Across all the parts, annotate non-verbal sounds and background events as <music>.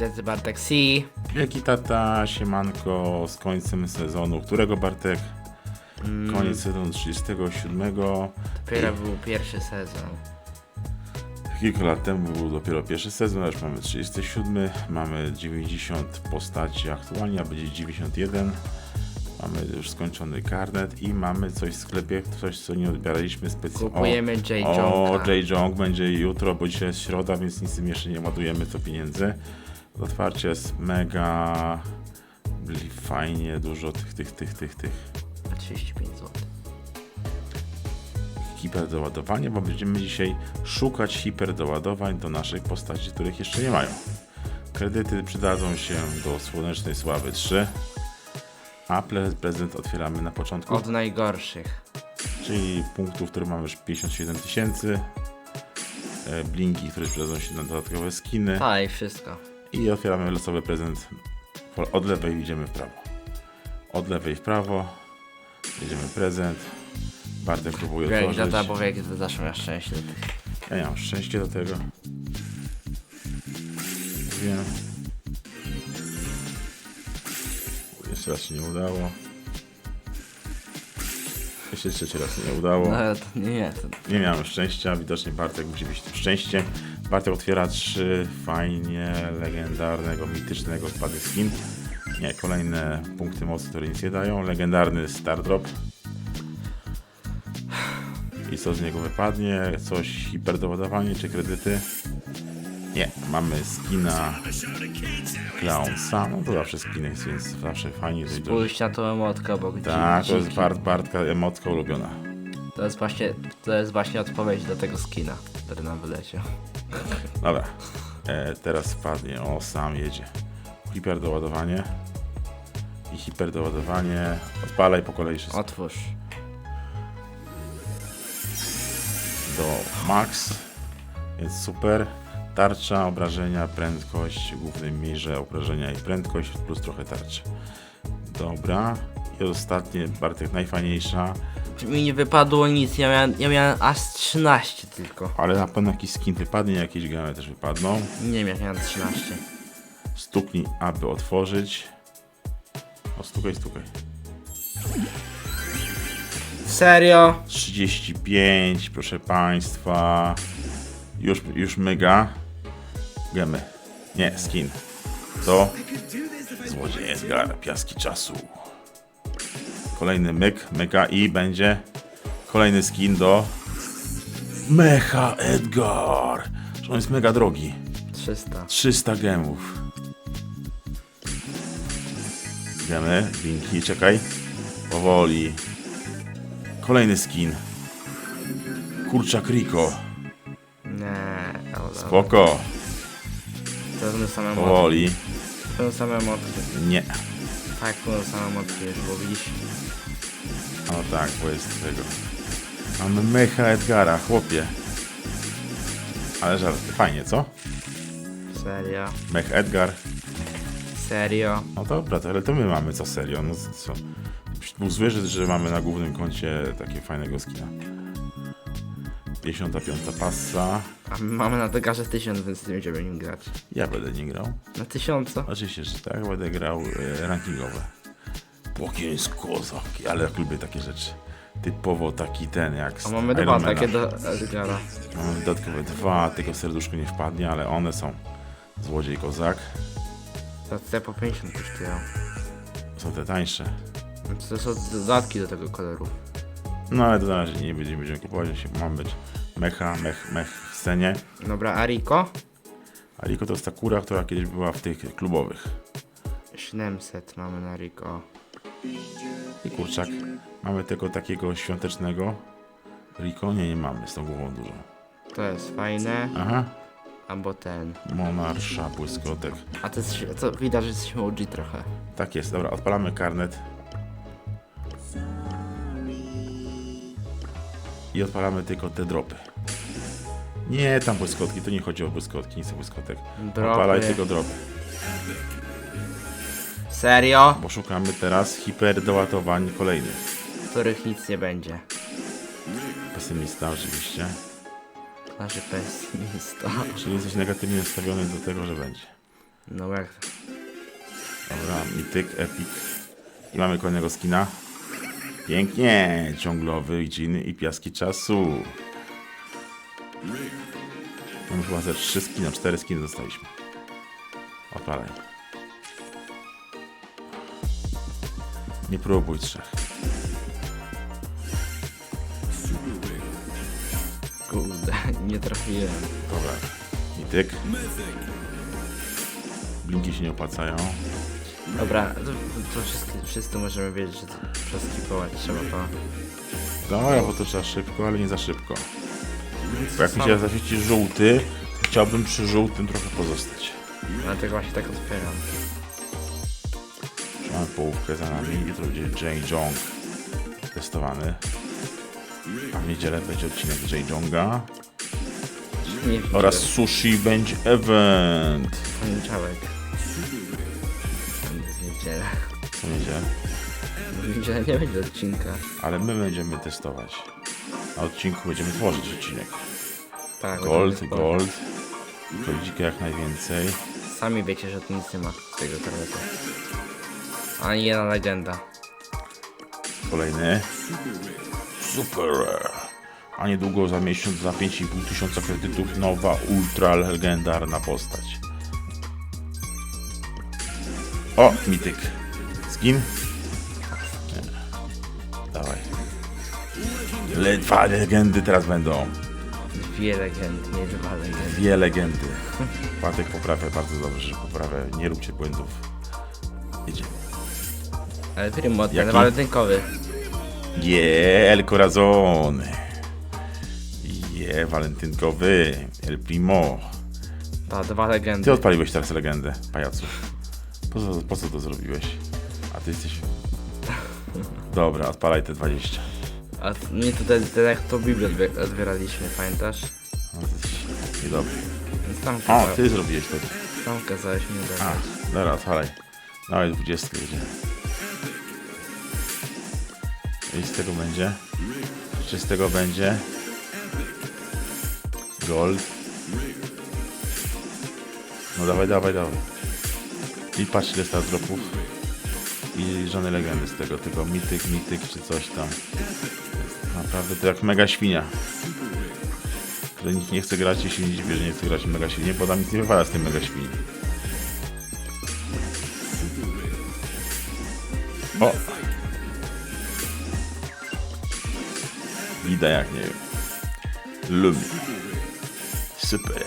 Widzę Bartek C. Wielki tata, siemanko z końcem sezonu. Którego Bartek? Koniec sezonu 37. Dopiero był pierwszy sezon. Kilka lat temu był dopiero pierwszy sezon, a już mamy 37. Mamy 90 postaci aktualnie, a będzie 91. Mamy już skończony karnet i mamy coś w sklepie, coś co nie odbieraliśmy specjalnie. Kupujemy J. O. J. Jong będzie jutro, bo dzisiaj jest środa, więc nic tym jeszcze nie ładujemy co pieniędzy. Otwarcie jest mega bli- fajnie, dużo tych, tych, tych, tych, tych 35 zł. hiperdoładowania, bo będziemy dzisiaj szukać hiperdoładowań do naszych postaci, których jeszcze nie mają. Kredyty przydadzą się do Słonecznej Sławy 3, a pre- prezent otwieramy na początku, Od najgorszych. czyli punktów, które mamy już 57 tysięcy, e, blinki, które przydadzą się na dodatkowe skiny. Tak, i wszystko. I otwieramy losowy prezent. Od lewej idziemy w prawo. Od lewej w prawo. Jedziemy prezent. Bartek próbuje Jak otworzyć. tata powie, jak zawsze masz szczęście. Ja nie mam szczęście do tego. Wiem. Jeszcze raz się nie udało. Jeszcze trzeci raz się nie udało. No to nie, to Nie miałem szczęścia, widocznie Bartek musi być tym szczęście. Bartek otwiera trzy fajnie legendarnego, mitycznego spadek skin. Nie, kolejne punkty mocy, które nic nie dają. Legendarny Star Drop. I co z niego wypadnie? Coś hiperdoładowanie czy kredyty? Nie, mamy skina Clownsa. No to zawsze skiny więc zawsze fajnie. spójrz na tą emotkę obok Tak, to jest. Bart, Bartka emotka ulubiona. To jest właśnie, to jest właśnie odpowiedź do tego skina, który nam wyleciał. Dobra, e, teraz wpadnie, o sam jedzie. Hiperdoładowanie i hiperdoładowanie. Odpalaj po kolei wszystko. Otwórz. Do max, więc super. Tarcza, obrażenia, prędkość, w głównym mierze obrażenia i prędkość, plus trochę tarczy. Dobra. I ostatnie, Bartek, najfajniejsza, Mi nie wypadło nic, ja miałem, ja miałem aż 13 tylko. ale na pewno jakiś skin wypadnie, jakieś gamy też wypadną. Nie wiem jak miałem 13. Stuknij, aby otworzyć. O, stukaj, stukaj. Serio? 35, proszę Państwa. Już, już mega. Gemy. Nie, skin. To Złodziej Edgar, piaski czasu. Kolejny myk, mega i będzie kolejny skin do Mecha Edgar. Że on jest mega drogi. 300. 300 gemów. Gemy, linki, czekaj. Powoli. Kolejny skin. Kurczak Rico. Nie, ale Spoko. to są same. Powoli. To są same. Nie. Tak, to są same motki, już bo widzisz. No tak, bo jest tego. Mamy mecha Edgara, chłopie. Ale żart, fajnie, co? Serio? Mech Edgar. Serio? No dobra, to, ale to my mamy co serio. No co? Był zły, że, że mamy na głównym koncie takie fajnego skina. 55 passa. A my mamy na Degarze 1000, więc nie będziemy nim grać. Ja będę nie grał. Na 1000? Oczywiście, że tak, będę grał e, rankingowe. Bokiem jest kozak, ale jak lubię takie rzeczy. Typowo taki ten jak A mamy dwa takie do Edgara. Mamy dodatkowe dwa, tylko serduszko nie wpadnie, ale one są. Złodziej kozak. To te po 50 kosztują. Są te tańsze. To są dodatki do tego koloru. No ale to na razie nie będziemy, będziemy kupować, jeśli mam być mecha, mech, mech w scenie. Dobra, a Rico? A Rico to jest ta kura, która kiedyś była w tych klubowych. 700 mamy na Rico. I kurczak. Mamy tego takiego świątecznego. Rico? Nie, nie mamy z tą głową dużą. To jest fajne. Aha. Albo ten. Monarsza, błyskotek. A to, jest, to widać, że jesteśmy OG trochę. Tak jest, dobra, odpalamy karnet. I odpalamy tylko te dropy. Nie, tam błyskotki, to nie chodzi o błyskotki, nic o błyskotek. Odpalaj Dropy. tylko dropy. Serio? Bo szukamy teraz hiperdoładowań kolejnych. Których nic nie będzie. Pesymista oczywiście. Nasze pesymista. Czyli jesteś negatywnie nastawiony do tego, że będzie. No jak... Dobra, mityk, epic. I mamy kolejnego skina. Pięknie, ciąglowy, dżiny i piaski czasu. Mamy chyba ze trzy skiny, cztery skiny dostaliśmy. Odpalaj. Nie próbuj trzech. Kurde, <laughs> nie trafiłem. Dobra, mityk. Blinki się nie opłacają. Dobra, to, to wszyscy, wszyscy możemy wiedzieć, że to przeskipować trzeba to. Dobra, bo to trzeba szybko, ale nie za szybko. Bo jak mi się zaświeci żółty, to chciałbym przy żółtym trochę pozostać. Dlatego właśnie tak otwieram. Mamy połówkę za nami, jutro będzie J. Jong testowany. A w niedzielę będzie odcinek J. Jonga. Nie widzę. Oraz sushi będzie event. Poniedziałek. W niedzielę. Co niedzielę? W niedzielę nie będzie odcinka. Ale my będziemy testować. Na odcinku będziemy tworzyć odcinek. Tak, Gold, będziemy gold. Goldzika jak najwięcej. Sami wiecie, że tu nic nie ma z tego karnetu. Ani jedna legenda. Kolejny. Super. A niedługo za miesiąc, za 5,5 tysiąca kredytów nowa ultra legendarna postać. O, mityk. Nie. Dawaj. Le dwa legendy teraz będą. Dwie legendy, nie dwa legendy. Dwie legendy. Patek poprawia bardzo dobrze, że poprawia. Nie róbcie błędów. Jedziemy. Ale primo, ten Jaki? walentynkowy. Je, El Corazon. Je, walentynkowy. El Primo. To dwa legendy. Ty odpaliłeś teraz legendę, pajacu. Po co, po co to zrobiłeś? A ty jesteś... <laughs> Dobra, odpalaj te 20. A mnie tutaj ten jak to Biblię odbi- odbieraliśmy, pamiętasz? No, ty jesteś niedobry. Więc tam kazałeś, ty zrobiłeś to. tam kazałeś mi A, odebrać. dobra, odpalaj. Dawaj 20 będzie. I z tego będzie? Czy z tego będzie? Gold. No dawaj, dawaj, dawaj. I patrz ile stał dropów. I żadnej legendy z tego, tylko mityk, mityk czy coś tam. Naprawdę to jak mega świnia. Że nikt nie chce grać i się nie dziwię, że nie chce grać mega świnie, bo tam nic nie wypada z tej mega świni. O! Widać jak nie wiem. Lubi. Super.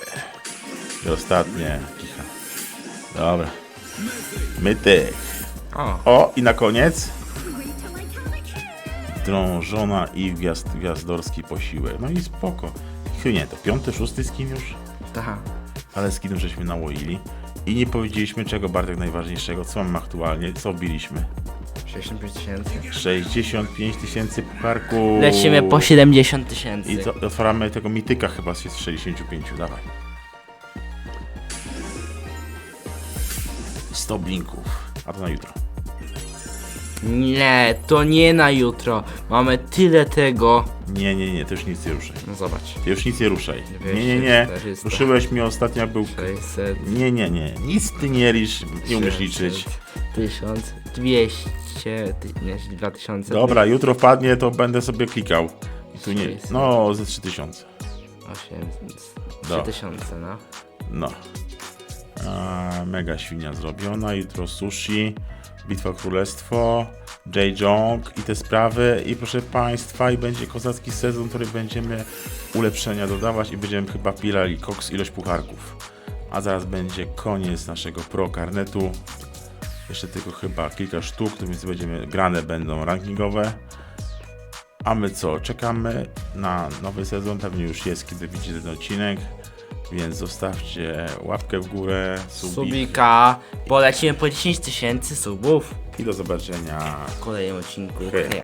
I ostatnie. Dobra. Mytyk. O, O, i na koniec. Drążona i gwiazd, gwiazdorski posiłek. No i spoko. Chyba nie, to piąty, szósty skin już. ta. Ale skinów żeśmy nałoili. I nie powiedzieliśmy czego Bartek najważniejszego, co mamy aktualnie, co biliśmy. 65 tysięcy. 65 tysięcy pucharków. Lecimy po 70 tysięcy. I to, otwieramy tego mityka chyba z 65, dawaj. 100 blinków. A to na jutro. Nie, to nie na jutro. Mamy tyle tego. Nie, nie, nie, ty już nic nie ruszaj. No zobacz. Ty już nic nie ruszaj. Nie, nie, nie. 400. Ruszyłeś mnie ostatnio jak był... 600. Nie, nie, nie. Nic ty nie lisz, nie umiesz liczyć. 1000, 200, ty, nie, 2000. Dobra, jutro wpadnie, to będę sobie klikał. I tu nie... 600. No, ze 3000. 800. Dobra. 3000, no. No. Mega świnia zrobiona. Jutro sushi, Bitwa Królestwo, J. Jong i te sprawy. I proszę Państwa, i będzie kozacki sezon, w którym będziemy ulepszenia dodawać i będziemy chyba pilali koks ilość pucharków. A zaraz będzie koniec naszego pro karnetu. Jeszcze tylko chyba kilka sztuk, więc będziemy grane będą rankingowe. A my co? Czekamy na nowy sezon. Pewnie już jest, kiedy widzicie ten odcinek. Więc zostawcie łapkę w górę, subik Subika. Polecimy po 10 tysięcy subów i do zobaczenia. w kolejnym odcinku. Hej.